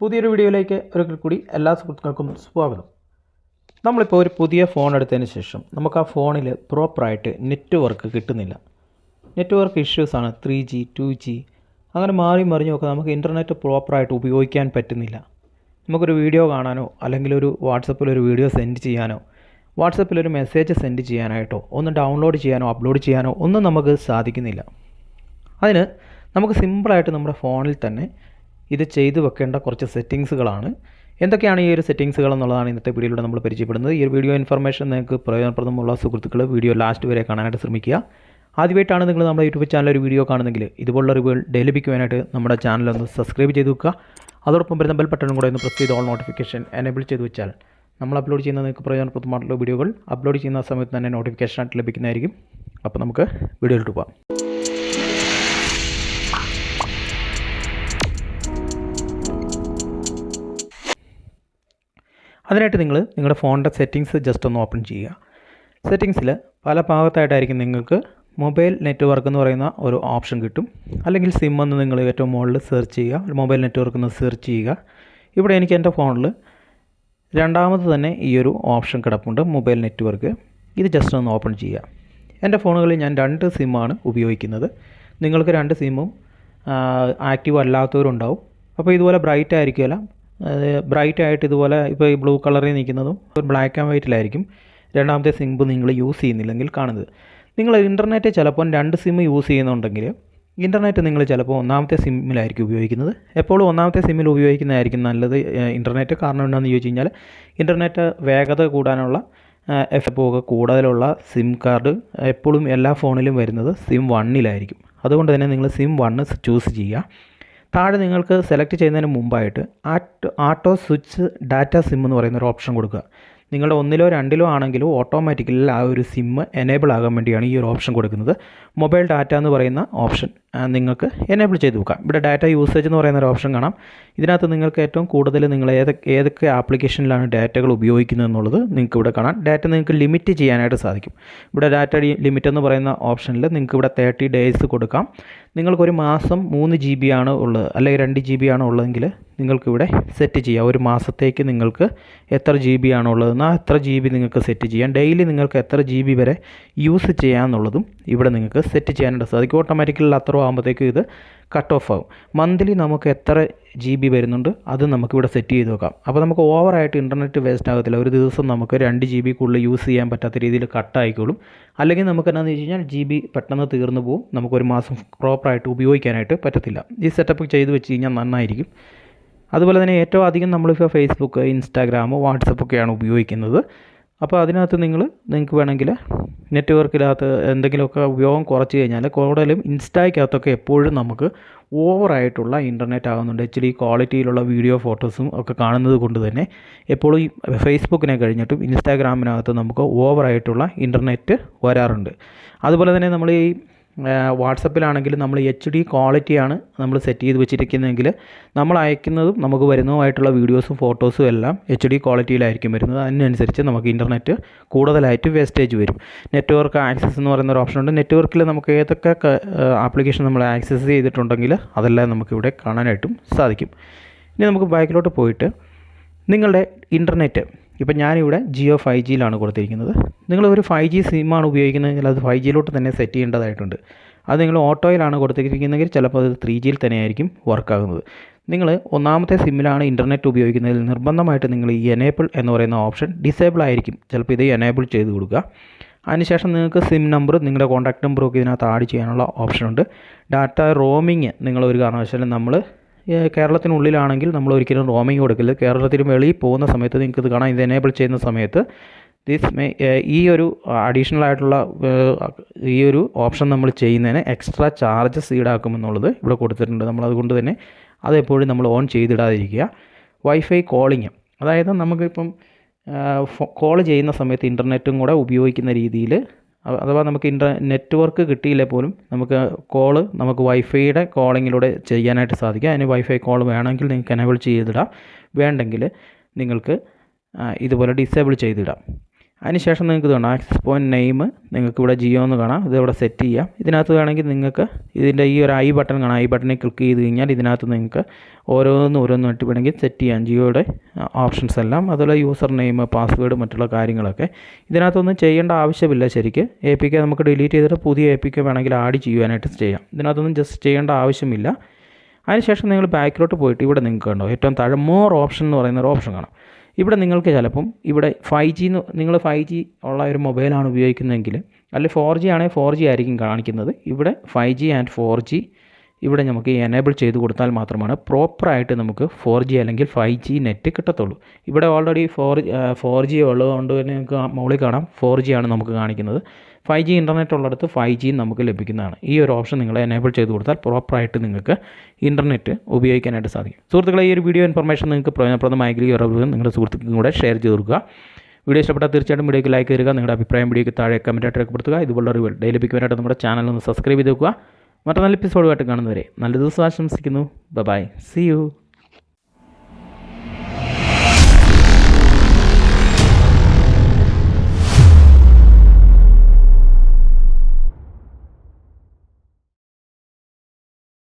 പുതിയൊരു വീഡിയോയിലേക്ക് ഒരിക്കൽ കൂടി എല്ലാ സുഹൃത്തുക്കൾക്കും സ്വാഗതം. നമ്മളിപ്പോൾ ഒരു പുതിയ ഫോൺ എടുത്തതിന് ശേഷം നമുക്ക് ആ ഫോണിൽ പ്രോപ്പറായിട്ട് നെറ്റ്വർക്ക് കിട്ടുന്നില്ല. നെറ്റ്വർക്ക് ഇഷ്യൂസാണ് ത്രീ ജി ടു ജി അങ്ങനെ മാറി മറിഞ്ഞൊക്കെ നമുക്ക് ഇന്റർനെറ്റ് പ്രോപ്പറായിട്ട് ഉപയോഗിക്കാൻ പറ്റുന്നില്ല. നമുക്കൊരു വീഡിയോ കാണാനോ അല്ലെങ്കിൽ ഒരു വാട്സപ്പിൽ ഒരു വീഡിയോ സെൻഡ് ചെയ്യാനോ വാട്സപ്പിൽ ഒരു മെസ്സേജ് സെൻഡ് ചെയ്യാനായിട്ടോ ഒന്ന് ഡൗൺലോഡ് ചെയ്യാനോ അപ്ലോഡ് ചെയ്യാനോ ഒന്നും നമുക്ക് സാധിക്കുന്നില്ല. അതിന് നമുക്ക് സിമ്പിളായിട്ട് നമ്മുടെ ഫോണിൽ തന്നെ ഇത് ചെയ്തു വെക്കേണ്ട കുറച്ച് സെറ്റിങ്സുകളാണ്. എന്തൊക്കെയാണ് ഈ ഒരു സെറ്റിങ്സുകൾ എന്നുള്ളതാണ് ഇന്നത്തെ വീഡിയോയിലൂടെ നമ്മൾ പരിചയപ്പെടുന്നത്. ഈ വീഡിയോ ഇൻഫർമേഷൻ നിങ്ങൾക്ക് പ്രയോജനപ്രദമുള്ള സുഹൃത്തുക്കൾ വീഡിയോ ലാസ്റ്റ് വരെ കാണാനായിട്ട് ശ്രമിക്കുക. ആദ്യമായിട്ടാണ് നിങ്ങൾ നമ്മുടെ യൂട്യൂബ് ചാനൽ ഒരു വീഡിയോ കാണുന്നെങ്കിൽ ഇതുപോലുള്ള റിവുകൾ ഡെയിലി ലഭിക്കുവാനായിട്ട് നമ്മുടെ ചാനൽ ഒന്ന് സബ്സ്ക്രൈബ് ചെയ്ത് വെക്കുക. അതോടൊപ്പം വരുന്ന ബെൽ ബട്ടണും കൂടെ ഒന്ന് പ്രസ് ചെയ്ത് ഓൾ നോട്ടിഫിക്കേഷൻ എനേബിൾ ചെയ്ത് വെച്ചാൽ നമ്മൾ അപ്ലോഡ് ചെയ്യുന്ന നിങ്ങൾക്ക് പ്രയോജനപ്രദമായിട്ടുള്ള വീഡിയോകൾ അപ്ലോഡ് ചെയ്യുന്ന സമയത്ത് തന്നെ നോട്ടിഫിക്കേഷൻ ആയിട്ട് ലഭിക്കുന്നതായിരിക്കും. അപ്പോൾ നമുക്ക് വീഡിയോയിലോട്ട് പോകാം അതിനായിട്ട് നിങ്ങൾ നിങ്ങളുടെ ഫോണിന്റെ സെറ്റിങ്സ് ജസ്റ്റ് ഒന്ന് ഓപ്പൺ ചെയ്യുക. സെറ്റിങ്സിൽ പല ഭാഗത്തായിട്ടായിരിക്കും നിങ്ങൾക്ക് മൊബൈൽ നെറ്റ്വർക്ക് എന്ന് പറയുന്ന ഒരു ഓപ്ഷൻ കിട്ടും. അല്ലെങ്കിൽ സിം എന്ന് നിങ്ങൾ ഏറ്റവും മുകളിൽ സെർച്ച് ചെയ്യുക. മൊബൈൽ നെറ്റ്വർക്ക് എന്ന് സെർച്ച് ചെയ്യുക. ഇവിടെ എനിക്ക് എന്റെ ഫോണിൽ രണ്ടാമത് തന്നെ ഈ ഒരു ഓപ്ഷൻ കിടപ്പുണ്ട് മൊബൈൽ നെറ്റ്വർക്ക്. ഇത് ജസ്റ്റ് ഒന്ന് ഓപ്പൺ ചെയ്യുക. എന്റെ ഫോണുകളിൽ ഞാൻ രണ്ട് സിമ്മാണ് ഉപയോഗിക്കുന്നത്. നിങ്ങൾക്ക് രണ്ട് സിമ്മും ആക്റ്റീവ് അല്ലാത്തവരുണ്ടാവും. അപ്പോൾ ഇതുപോലെ ബ്രൈറ്റ് ആയിരിക്കുമല്ല ബ്രൈറ്റ് ആയിട്ട് ഇതുപോലെ ഇപ്പോൾ ഈ ബ്ലൂ കളറിൽ നിൽക്കുന്നതും ഒരു ബ്ലാക്ക് ആൻഡ് വൈറ്റിലായിരിക്കും രണ്ടാമത്തെ സിമ്പ് നിങ്ങൾ യൂസ് ചെയ്യുന്നില്ലെങ്കിൽ കാണുന്നത്. നിങ്ങൾ ഇന്റർനെറ്റ് ചിലപ്പോൾ രണ്ട് സിം യൂസ് ചെയ്യുന്നുണ്ടെങ്കിൽ ഇന്റർനെറ്റ് നിങ്ങൾ ചിലപ്പോൾ ഒന്നാമത്തെ സിമ്മിലായിരിക്കും ഉപയോഗിക്കുന്നത്. എപ്പോഴും ഒന്നാമത്തെ സിമ്മിൽ ഉപയോഗിക്കുന്നതായിരിക്കും നല്ലത് ഇന്റർനെറ്റ് കാരണം എന്താണെന്ന് ചോദിച്ചു കഴിഞ്ഞാൽ ഇന്റർനെറ്റ് വേഗത കൂടാനുള്ള എഫ് ഒക്കെ കൂടുതലുള്ള സിം കാർഡ് എപ്പോഴും എല്ലാ ഫോണിലും വരുന്നത് സിം വണ്ണിലായിരിക്കും അതുകൊണ്ട് തന്നെ നിങ്ങൾ സിം വണ്ണ് ചൂസ് ചെയ്യുക. താഴെ നിങ്ങൾക്ക് സെലക്ട് ചെയ്യുന്നതിന് മുമ്പായിട്ട് ആട്ടോ സ്വിച്ച് ഡാറ്റ സിം എന്ന് പറയുന്ന ഒരു ഓപ്ഷൻ കൊടുക്കുക. നിങ്ങളുടെ ഒന്നിലോ രണ്ടിലോ ആണെങ്കിലും ഓട്ടോമാറ്റിക്കലി ആ ഒരു സിം എനേബിൾ ആകാൻ വേണ്ടിയാണ് ഈ ഒരു ഓപ്ഷൻ കൊടുക്കുന്നത്. മൊബൈൽ ഡാറ്റ എന്ന് പറയുന്ന ഓപ്ഷൻ നിങ്ങൾക്ക് എനേബിൾ ചെയ്ത് വെക്കാം. ഇവിടെ ഡാറ്റ യൂസേജ് എന്ന് പറയുന്ന ഒരു ഓപ്ഷൻ കാണാം. ഇതിനകത്ത് നിങ്ങൾക്ക് ഏറ്റവും കൂടുതൽ നിങ്ങൾ ഏതൊക്കെ ഏതൊക്കെ ആപ്ലിക്കേഷനിലാണ് ഡാറ്റകൾ ഉപയോഗിക്കുന്നത് എന്നുള്ളത് നിങ്ങൾക്ക് ഇവിടെ കാണാം. ഡാറ്റ നിങ്ങൾക്ക് ലിമിറ്റ് ചെയ്യാനായിട്ട് സാധിക്കും. ഇവിടെ ഡാറ്റ ലിമിറ്റ് എന്ന് പറയുന്ന ഓപ്ഷനിൽ നിങ്ങൾക്ക് ഇവിടെ തേർട്ടി ഡേയ്സ് കൊടുക്കാം. നിങ്ങൾക്കൊരു മാസം മൂന്ന് ജി ബി ആണ് ഉള്ളത് അല്ലെങ്കിൽ രണ്ട് ജി ബി ആണ് ഉള്ളതെങ്കിൽ നിങ്ങൾക്കിവിടെ സെറ്റ് ചെയ്യാം. ഒരു മാസത്തേക്ക് നിങ്ങൾക്ക് എത്ര ജി ബി ആണ് ഉള്ളതെന്ന് ആ എത്ര ജി ബി നിങ്ങൾക്ക് സെറ്റ് ചെയ്യാം. ഡെയിലി നിങ്ങൾക്ക് എത്ര ജി ബി വരെ യൂസ് ചെയ്യാമെന്നുള്ളതും ഇവിടെ നിങ്ങൾക്ക് സെറ്റ് ചെയ്യാനായിട്ട് സാധിക്കും ഓട്ടോമാറ്റിക്കലി അത്ര ആകുമ്പോഴത്തേക്കും ഇത് കട്ട് ഓഫ് ആകും മന്ത്ലി നമുക്ക് എത്ര ജി ബി വരുന്നുണ്ട് അത് നമുക്കിവിടെ സെറ്റ് ചെയ്ത് വെക്കാം അപ്പോൾ നമുക്ക് ഓവറായിട്ട് ഇന്റർനെറ്റ് വേസ്റ്റ് ആകത്തില്ല. ഒരു ദിവസം നമുക്ക് രണ്ട് ജി ബി കൂടുതൽ യൂസ് ചെയ്യാൻ പറ്റാത്ത രീതിയിൽ കട്ടായിക്കോളും അല്ലെങ്കിൽ നമുക്ക് എന്താണെന്ന് വെച്ച് കഴിഞ്ഞാൽ ജി ബി പെട്ടെന്ന് തീർന്നു പോകും നമുക്കൊരു മാസം പ്രോപ്പറായിട്ട് ഉപയോഗിക്കാനായിട്ട് പറ്റത്തില്ല. ഈ സെറ്റപ്പ് ചെയ്ത് വെച്ച് കഴിഞ്ഞാൽ നന്നായിരിക്കും. അതുപോലെ തന്നെ ഏറ്റവും അധികം നമ്മളിപ്പോൾ ഫേസ്ബുക്ക് ഇൻസ്റ്റാഗ്രാം വാട്സപ്പൊക്കെയാണ് ഉപയോഗിക്കുന്നത്. അപ്പോൾ അതിനകത്ത് നിങ്ങൾ നിങ്ങൾക്ക് വേണമെങ്കിൽ നെറ്റ്വർക്കിനകത്ത് എന്തെങ്കിലുമൊക്കെ ഉപയോഗം കുറച്ച് കഴിഞ്ഞാൽ കൂടുതലും ഇൻസ്റ്റായ്ക്കകത്തൊക്കെ എപ്പോഴും നമുക്ക് ഓവറായിട്ടുള്ള ഇന്റർനെറ്റ് ആകുന്നുണ്ട്. എച്ച് ഡി ക്വാളിറ്റിയിലുള്ള വീഡിയോ ഫോട്ടോസും ഒക്കെ കാണുന്നത് കൊണ്ട് തന്നെ എപ്പോഴും ഫേസ്ബുക്കിനെ കഴിഞ്ഞിട്ടും ഇൻസ്റ്റാഗ്രാമിനകത്ത് നമുക്ക് ഓവറായിട്ടുള്ള ഇന്റർനെറ്റ് വരാറുണ്ട്. അതുപോലെ തന്നെ നമ്മൾ ഈ വാട്സപ്പിലാണെങ്കിൽ നമ്മൾ എച്ച് ഡി ക്വാളിറ്റിയാണ് നമ്മൾ സെറ്റ് ചെയ്ത് വെച്ചിരിക്കുന്നതെങ്കിൽ നമ്മൾ അയക്കുന്നതും നമുക്ക് വരുന്നതുമായിട്ടുള്ള വീഡിയോസും ഫോട്ടോസും എല്ലാം എച്ച് ഡി ക്വാളിറ്റിയിലായിരിക്കും വരുന്നത്. അതിനനുസരിച്ച് നമുക്ക് ഇന്റർനെറ്റ് കൂടുതലായിട്ട് വേസ്റ്റേജ് വരും. നെറ്റ്വർക്ക് ആക്സസ് എന്ന് പറയുന്ന ഒരു ഓപ്ഷൻ ഉണ്ട് നെറ്റ്വർക്കിൽ നമുക്ക് ഏതൊക്കെ ആപ്ലിക്കേഷൻ നമ്മൾ ആക്സസ് ചെയ്തിട്ടുണ്ടെങ്കിൽ അതെല്ലാം നമുക്കിവിടെ കാണാനായിട്ടും സാധിക്കും. ഇനി നമുക്ക് ബാക്കിലോട്ട് പോയിട്ട് നിങ്ങളുടെ ഇന്റർനെറ്റ് ഇപ്പം ഞാനിവിടെ ജിയോ ഫൈവ് ജിയിലാണ് കൊടുത്തിരിക്കുന്നത്. നിങ്ങൾ ഒരു ഫൈവ് ജി സിമ്മാണ് ഉപയോഗിക്കുന്നതെങ്കിൽ അത് ഫൈവ് ജിയിലോട്ട് തന്നെ സെറ്റ് ചെയ്യേണ്ടതായിട്ടുണ്ട്. അത് നിങ്ങൾ ഓട്ടോയിലാണ് കൊടുത്തിരിക്കുന്നതെങ്കിൽ ചിലപ്പോൾ അത് ത്രീ ജിയിൽ തന്നെ ആയിരിക്കും വർക്കാകുന്നത് നിങ്ങൾ ഒന്നാമത്തെ സിമ്മിലാണ് ഇന്റർനെറ്റ് ഉപയോഗിക്കുന്നതിൽ നിർബന്ധമായിട്ട് നിങ്ങൾ ഈ എനേബിൾ എന്ന് പറയുന്ന ഓപ്ഷൻ ഡിസേബിൾ ആയിരിക്കും. ചിലപ്പോൾ ഇത് എനേബിൾ ചെയ്ത് കൊടുക്കുക. അതിനുശേഷം നിങ്ങൾക്ക് സിം നമ്പർ നിങ്ങളുടെ കോൺടാക്ട് നമ്പറും ഒക്കെ ഇതിനകത്ത് ആഡ് ചെയ്യാനുള്ള ഓപ്ഷനുണ്ട് ഡാറ്റ റോമിങ് നിങ്ങൾ ഒരു കാരണവശാലും നമ്മൾ കേരളത്തിനുള്ളിലാണെങ്കിൽ നമ്മൾ ഒരിക്കലും റോമിങ് കൊടുക്കില്ല കേരളത്തിന് വെളിയിൽ പോകുന്ന സമയത്ത് നിങ്ങൾക്ക് ഇത് കാണാം. ഇത് എനേബിൾ ചെയ്യുന്ന സമയത്ത് ദിസ് മേ ഈ ഒരു അഡീഷണൽ ആയിട്ടുള്ള ഈ ഒരു ഓപ്ഷൻ നമ്മൾ ചെയ്യുന്നതിന് എക്സ്ട്രാ ചാർജസ് ഈടാക്കുമെന്നുള്ളത് ഇവിടെ കൊടുത്തിട്ടുണ്ട്. നമ്മൾ അതുകൊണ്ട് തന്നെ അതെപ്പോഴും നമ്മൾ ഓൺ ചെയ്തിടാതിരിക്കുക. വൈഫൈ കോളിങ് അതായത് നമുക്കിപ്പം കോൾ ചെയ്യുന്ന സമയത്ത് ഇന്റർനെറ്റും കൂടെ ഉപയോഗിക്കുന്ന രീതിയിൽ അഥവാ നമുക്ക് ഇന്റർ നെറ്റ്വർക്ക് കിട്ടിയില്ലേ പോലും നമുക്ക് കോൾ നമുക്ക് വൈഫൈയുടെ കോളിങ്ങിലൂടെ ചെയ്യാനായിട്ട് സാധിക്കും. അതിന് വൈഫൈ കോൾ വേണമെങ്കിൽ നിങ്ങൾക്ക് എനേബിൾ ചെയ്തിടാം. വേണ്ടെങ്കിൽ നിങ്ങൾക്ക് ഇതുപോലെ ഡിസേബിൾ ചെയ്തിടാം. അതിനുശേഷം നിങ്ങൾക്ക് ഇത് കാണാം ആക്സസ് പോയിന്റ് നെയിം നിങ്ങൾക്ക് ഇവിടെ ജിയോ എന്ന് കാണാം. ഇത് ഇവിടെ സെറ്റ് ചെയ്യാം. ഇതിനകത്ത് വേണമെങ്കിൽ നിങ്ങൾക്ക് ഇതിന്റെ ഈ ഒരു ഐ ബട്ടൺ കാണാം. ഐ ബട്ടണിൽ ക്ലിക്ക് ചെയ്ത് കഴിഞ്ഞാൽ ഇതിനകത്ത് നിങ്ങൾക്ക് ഓരോന്നും ഓരോന്ന് ഓരോന്നായിട്ട് വേണമെങ്കിൽ സെറ്റ് ചെയ്യാം. ജിയോയുടെ ഓപ്ഷൻസ് എല്ലാം. അതുപോലെ യൂസർ നെയിം പാസ്വേഡ് മറ്റുള്ള കാര്യങ്ങളൊക്കെ. ഇതിനകത്തൊന്നും ചെയ്യേണ്ട ആവശ്യമില്ല ശരിക്ക്. എ പി കെ നമുക്ക് ഡിലീറ്റ് ചെയ്തിട്ട് പുതിയ എ പി കെ വേണമെങ്കിൽ ആഡ് ചെയ്യുവാനായിട്ട് ചെയ്യാം. ഇതിനകത്തൊന്നും ജസ്റ്റ് ചെയ്യേണ്ട ആവശ്യമില്ല. അതിനുശേഷം നിങ്ങൾ ബാക്കിലോട്ട് പോയിട്ട് ഇവിടെ നിങ്ങൾക്ക് കണ്ടോ ഏറ്റവും താഴെ മോർ ഓപ്ഷൻ എന്ന് പറയുന്ന ഒരു ഓപ്ഷൻ കാണാം. ഇവിടെ നിങ്ങൾക്ക് ചിലപ്പം ഇവിടെ ഫൈവ് ജി നിങ്ങൾ ഫൈവ് ജി ഉള്ള ഒരു മൊബൈലാണ് ഉപയോഗിക്കുന്നതെങ്കിൽ അല്ലെങ്കിൽ ഫോർ ജി ആണെങ്കിൽ ഫോർ ജി ആയിരിക്കും കാണിക്കുന്നത്. ഇവിടെ five G and four G ഇവിടെ നമുക്ക് എനേബിൾ ചെയ്ത് കൊടുത്താൽ മാത്രമാണ് പ്രോപ്പറായിട്ട് നമുക്ക് ഫോർ ജി അല്ലെങ്കിൽ ഫൈവ് ജി നെറ്റ് കിട്ടത്തുള്ളൂ. ഇവിടെ ഓൾറെഡി ഫോർ ഫോർ ജി ഉള്ളതുകൊണ്ട് തന്നെ നമുക്ക് മുകളിൽ കാണാം ഫോർ ജി ആണ് നമുക്ക് കാണിക്കുന്നത്. ഫൈവ് ജി ഇന്റർനെറ്റ് ഉള്ളിടത്ത് ഫൈവ് ജി നമുക്ക് ലഭിക്കുന്നതാണ്. ഈ ഒരു ഓപ്ഷൻ നിങ്ങൾ എനേബിൾ ചെയ്ത് കൊടുത്താൽ പ്രോപ്പറായിട്ട് നിങ്ങൾക്ക് ഇന്റർനെറ്റ് ഉപയോഗിക്കാനായിട്ട് സാധിക്കും. സുഹൃത്തുക്കളെ ഈ ഒരു വീഡിയോ ഇൻഫർമേഷൻ നിങ്ങൾക്ക് പ്രയോജനപ്രദമായെങ്കിൽ ഈ അറിവ് നിങ്ങളുടെ സുഹൃത്തുക്കളും കൂടെ ഷെയർ ചെയ്ത് കൊടുക്കുക. വീഡിയോ ഇഷ്ടപ്പെട്ടാൽ തീർച്ചയായിട്ടും വീഡിയോക്ക് ലൈക്ക് ചെയ്യുക. നിങ്ങളുടെ അഭിപ്രായം വീഡിയോക്ക് താഴെ കമന്റായിട്ട് രേഖപ്പെടുത്തുക. ഇതുപോലുള്ള ഒരു ഡെയിലി ലഭിക്കുവാനായിട്ട് നമ്മുടെ ചാനൽ ഒന്ന് സബ്സ്ക്രൈബ് ചെയ്ത് വെക്കുക. മറ്റു നല്ല എപ്പിസോഡുമായിട്ട് കാണുന്നവരെ നല്ല ദിവസം ആശംസിക്കുന്നു. By C U